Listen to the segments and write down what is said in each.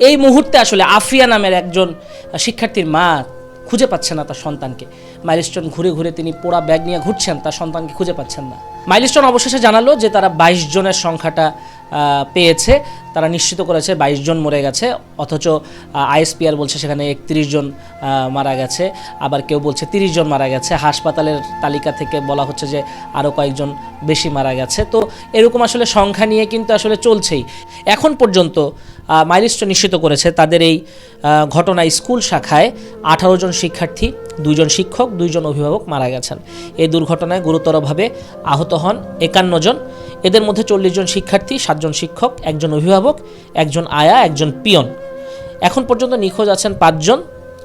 এই মুহূর্তে আসলে আফিয়া নামের একজন শিক্ষার্থীর মা খুঁজে পাচ্ছে না তার সন্তানকে। মাইলস্টোন ঘুরে ঘুরে তিনি পোড়া ব্যাগ নিয়ে ঘুরছেন, তার সন্তানকে খুঁজে পাচ্ছেন না। মাইলস্টোন অবশেষে জানালো যে তারা বাইশ জনের সংখ্যাটা পেয়েছে। তারা নিশ্চিত করেছে বাইশ জন মরে গেছে অথচ আইএসপিআর বলছে সেখানে একত্রিশ জন মারা গেছে। আবার কেউ বলছে তিরিশ জন মারা গেছে। হাসপাতালের তালিকা থেকে বলা হচ্ছে যে আরও কয়েকজন বেশি মারা গেছে। তো এরকম আসলে সংখ্যা নিয়ে কিন্তু আসলে চলছেই। এখন পর্যন্ত মাইলিস্টোন নিশ্চিত করেছে তাদের এই আহ, ঘটনায় স্কুল শাখায় আঠারো জন শিক্ষার্থী দুইজন শিক্ষক, দুইজন অভিভাবক মারা গেছেন। এই দুর্ঘটনায় গুরুতরভাবে আহত হন একান্ন জন। এদের মধ্যে চল্লিশ জন শিক্ষার্থী সাতজন শিক্ষক, একজন অভিভাবক, একজন আয়া, একজন পিয়ন। এখন পর্যন্ত নিখোঁজ আছেন পাঁচজন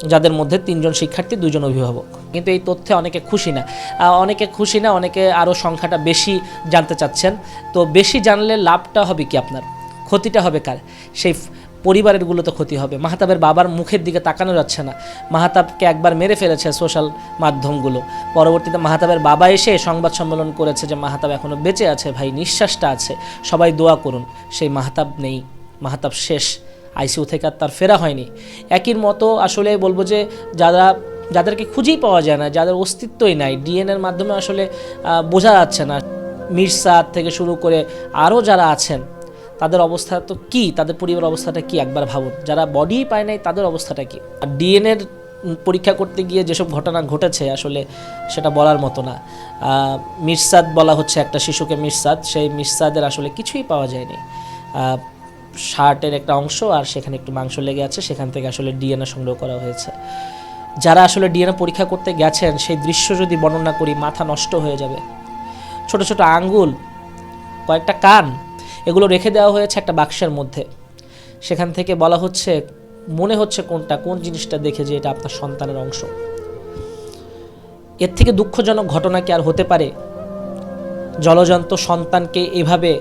যাদের মধ্যে তিনজন শিক্ষার্থী দুজন অভিভাবক। কিন্তু এই তথ্যে অনেকে খুশি না। অনেকে খুশি না, অনেকে আরও সংখ্যাটা বেশি জানতে চাচ্ছেন। তো বেশি জানলে লাভটা হবে কি আপনার? ক্ষতিটা হবে কার? সেই ফ- পরিবারেরগুলোতে ক্ষতি হবে। মাহাতাবের বাবার মুখের দিকে তাকানো যাচ্ছে না। মাহাতাবকে একবার মেরে ফেলেছে সোশ্যাল মাধ্যমগুলো। পরবর্তীতে মাহাতাবের বাবা এসে সংবাদ সম্মেলন করেছে যে, মাহাতাব এখনও বেঁচে আছে ভাই, নিঃশ্বাসটা আছে। সবাই দোয়া করুন। সেই মাহাতাব নেই। মাহাতাব শেষ। আইসিইউ থেকে আর তার ফেরা হয়নি। একই মতো আসলে বলব যে, যারা, যাদেরকে খুঁজেই পাওয়া যায় না, যাদের অস্তিত্বই নাই ডিএনএর মাধ্যমে আসলে বোঝা যাচ্ছে না। মির্সাদ থেকে শুরু করে আরও যারা আছেন তাদের অবস্থা তো কি? তাদের পরিবার অবস্থাটা কি? একবার ভাবুন। যারা বডি পায় নাই, তাদের অবস্থাটা কি? আর ডিএনএর পরীক্ষা করতে গিয়ে যেসব ঘটনা ঘটেছে, আসলে সেটা বলার মতো না। মির্সাদ বলা হচ্ছে একটা শিশুকে, মির্সাদ। সেই মির্সাদের আসলে কিছুই পাওয়া যায়নি। শার্টের একটা অংশ আর সেখানে একটু মাংস লেগে আছে, সেখান থেকে আসলে ডিএনএ সংগ্রহ করা হয়েছে। যারা আসলে ডিএনএ পরীক্ষা করতে গেছেন, সেই দৃশ্য যদি বর্ণনা করি, মাথা নষ্ট হয়ে যাবে। ছোট ছোট আঙ্গুল, কয়েকটা কান এগুলো রেখে দেওয়া হয়েছে একটা বাক্সের মধ্যে। সেখান থেকে বলা হচ্ছে, মনে হচ্ছে কোনটা, কোন জিনিসটা দেখে যে এটা আপনার সন্তানের অংশ। এর থেকে দুঃখজনক ঘটনা কি আর হতে পারে? জলজন্ত সন্তানকে এভাবে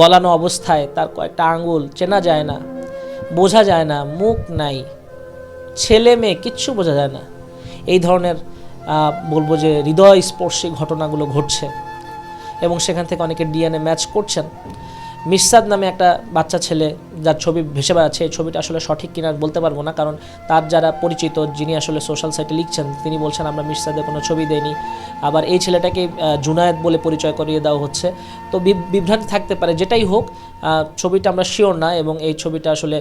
গলানো অবস্থায় তার কয়েকটা আঙ্গুল চেনা যায় না, বোঝা যায় না, মুখ নাই, ছেলে মেয়ে কিচ্ছু বোঝা যায় না। এই ধরনের বলব যে হৃদয় স্পর্শী ঘটনাগুলো ঘটছে। এবং সেখান থেকে অনেকে ডিএনএ ম্যাচ করছেন। মির্সাদ নামে একটা বাচ্চা ছেলে যার ছবি ভেসে বেড়াচ্ছে, এই ছবিটা আসলে সঠিক কিনা বলতে পারব না, কারণ তার যারা পরিচিত, যিনি আসলে সোশ্যাল সাইটে লিখছেন, তিনি বলছেন, আমরা মির্সাদের কোনো ছবি দেইনি। আবার এই ছেলেটাকে জুনায়েদ বলে পরিচয় করিয়ে দেওয়া হচ্ছে। তো বিভ্রান্তি থাকতে পারে, যেটাই হোক ছবিটা আমরা শিওর না এবং এই ছবিটা আসলে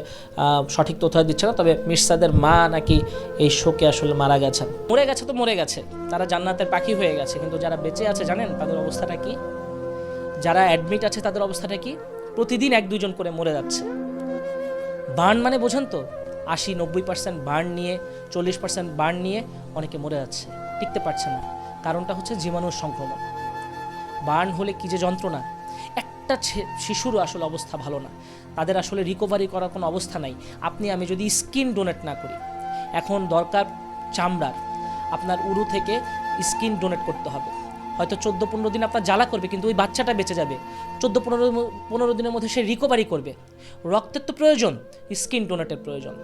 সঠিক তথ্য দিচ্ছে না, তবে মির্সাদের মা নাকি এই শোকে আসলে মারা গেছেন। মরে গেছে তো মরে গেছে, তারা জান্নাতের পাখি হয়ে গেছে, কিন্তু যারা বেঁচে আছে জানেন তাদের অবস্থাটা কি? যারা অ্যাডমিট আছে তাদের অবস্থাটা কি? প্রতিদিন এক দুজন করে মরে যাচ্ছে। বার্ন মানে বোঝেন তো, আশি, নব্বই পার্সেন্ট বার্ন নিয়ে, চল্লিশ পার্সেন্ট বার্ন নিয়ে অনেকে মরে যাচ্ছে। টিকতে পারছে না। কারণটা হচ্ছে জীবাণুর সংক্রমণ। বার্ন হলে কি যে যন্ত্রণা? একটা শিশুরও আসলে অবস্থা ভালো না। তাদের আসলে রিকভারি করার কোনো অবস্থা নাই। আপনি, আমি যদি স্কিন ডোনেট না করি, এখন দরকার চামড়ার। আপনার উরু থেকে স্কিন ডোনেট করতে হবে। হয়তো চোদ্দ পনেরো দিন আপনার জ্বালা করবে, কিন্তু ওই বাচ্চাটা বেঁচে যাবে। চোদ্দ পনেরো পনেরো দিনের মধ্যে সে রিকভারি করবে। রক্তের তো প্রয়োজন স্কিন ডোনেটের প্রয়োজন।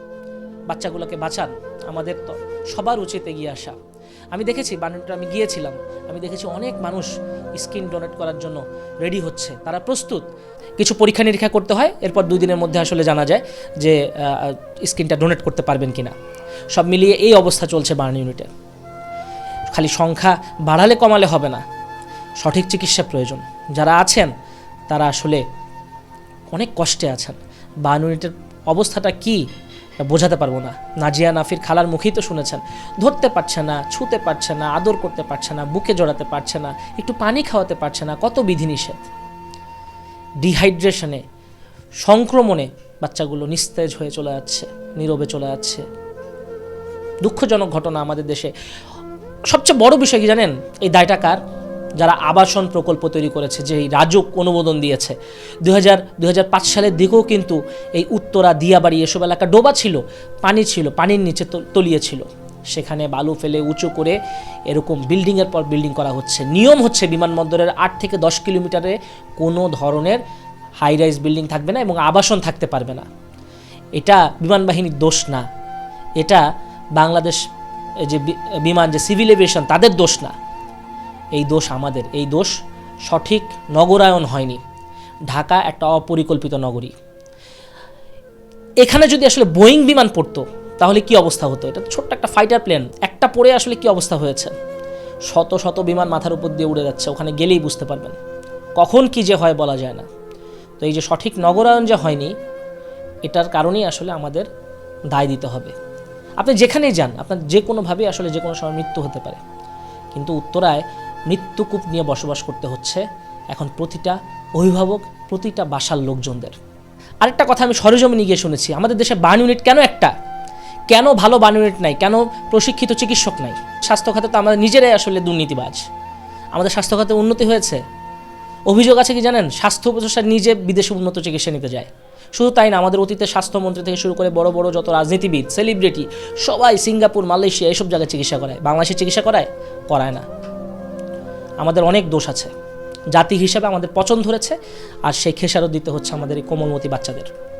বাচ্চাগুলোকে বাঁচান, আমাদের তো সবার উচিত এগিয়ে আসা। আমি দেখেছি বানুটা আমি গিয়েছিলাম, আমি দেখেছি অনেক মানুষ স্কিন ডোনেট করার জন্য রেডি হচ্ছে। তারা প্রস্তুত। কিছু পরীক্ষা নিরীক্ষা করতে হয়, এরপর দুই দিনের মধ্যে আসলে জানা যায় যে স্কিনটা ডোনেট করতে পারবেন কিনা। সব মিলিয়ে এই অবস্থা চলছে বার্ন ইউনিটের খালি সংখ্যা বাড়ালে কমালে হবে না। সঠিক চিকিৎসা প্রয়োজন। যারা আছেন, তারা আসলে অনেক কষ্টে আছেন। বার্ন ইউনিটের অবস্থাটা কি বোঝাতে পারব না। নাজিয়া নাফির খালার মুখেই তো শুনেছেন। ধরতে পারছে না, ছুতে পারছে না, আদর করতে পারছে না, বুকে জড়াতে পারছে না, একটু পানি খাওয়াতে পারছে না, কত বিধিনিষেধ। ডিহাইড্রেশনে, সংক্রমণে বাচ্চাগুলো নিস্তেজ হয়ে চলে যাচ্ছে, নীরবে চলে যাচ্ছে। দুঃখজনক ঘটনা আমাদের দেশে। সবচেয়ে বড় বিষয় কি জানেন? এই দায়টা কার? যারা আবাসন প্রকল্প তৈরি করেছে, যে এই রাজুক অনুমোদন দিয়েছে। দু হাজার সালের দিকেও কিন্তু এই উত্তরা, দিয়াবাড়ি এসব এলাকা ডোবা ছিল, পানি ছিল, পানির নিচে তল- তলিয়ে ছিল। সেখানে বালু ফেলে উঁচু করে এরকম বিল্ডিংয়ের পর বিল্ডিং করা হচ্ছে। নিয়ম হচ্ছে বিমানবন্দরের আট থেকে দশ কিলোমিটারে কোনো ধরনের হাই রাইজ বিল্ডিং থাকবে না এবং আবাসন থাকতে পারবে না। এটা বিমান বাহিনীর দোষ না। এটা বাংলাদেশ যে বিমান, যে সিভিল এভিয়েশন তাদের দোষ না। এই দোষ আমাদের, এই দোষ সঠিক নগরায়ন হয়নি। ঢাকা একটা অপরিকল্পিত নগরী। এখানে যদি আসলে বোয়িং বিমান পড়তো, তাহলে কি অবস্থা হতো? এটা ছোট্ট একটা ফাইটার প্লেন একটা পড়ে আসলে কি অবস্থা হয়েছে? শত শত বিমান মাথার উপর দিয়ে উড়ে যাচ্ছে, ওখানে গেলেই বুঝতে পারবেন। কখন কি যে হয় বলা যায় না। তো এই যে সঠিক নগরায়ন যে হয়নি, এটার কারণেই আসলে আমাদের দায় দিতে হবে। আপনি যেখানেই যান, আপনার যে কোনোভাবে আসলে যে কোনো সময় মৃত্যু হতে পারে। কিন্তু উত্তরায় মৃত্যুকূপ নিয়ে বসবাস করতে হচ্ছে এখন প্রতিটা অভিভাবক, প্রতিটা বাসার লোকজনদের। আরেকটা কথা আমি সরেজমিনে গিয়ে শুনেছি, আমাদের দেশে বার্ন ইউনিট কেন একটা? কেন ভালো বার্ন ইউনিট নাই? কেন প্রশিক্ষিত চিকিৎসক নাই? স্বাস্থ্য খাতে তো আমাদের নিজেরাই আসলে দুর্নীতিবাজ। আমাদের স্বাস্থ্য খাতে উন্নতি হয়েছে। অভিযোগ আছে কি জানেন? স্বাস্থ্য উপদেষ্টা নিজে বিদেশে উন্নত চিকিৎসা নিতে যায়। শুধু তাই না, আমাদের অতীতে স্বাস্থ্যমন্ত্রী থেকে শুরু করে বড় বড় যত রাজনীতিবিদ সেলিব্রিটি সবাই সিঙ্গাপুর, মালয়েশিয়া এসব জায়গায় চিকিৎসা করায়। বাংলাদেশে চিকিৎসা করায়? করায় না। আমাদের অনেক দোষ আছে। জাতি হিসাবে আমাদের পছন্দ ধরেছে, আর সেই খেসারত দিতে হচ্ছে আমাদের এই কোমলমতি বাচ্চাদের।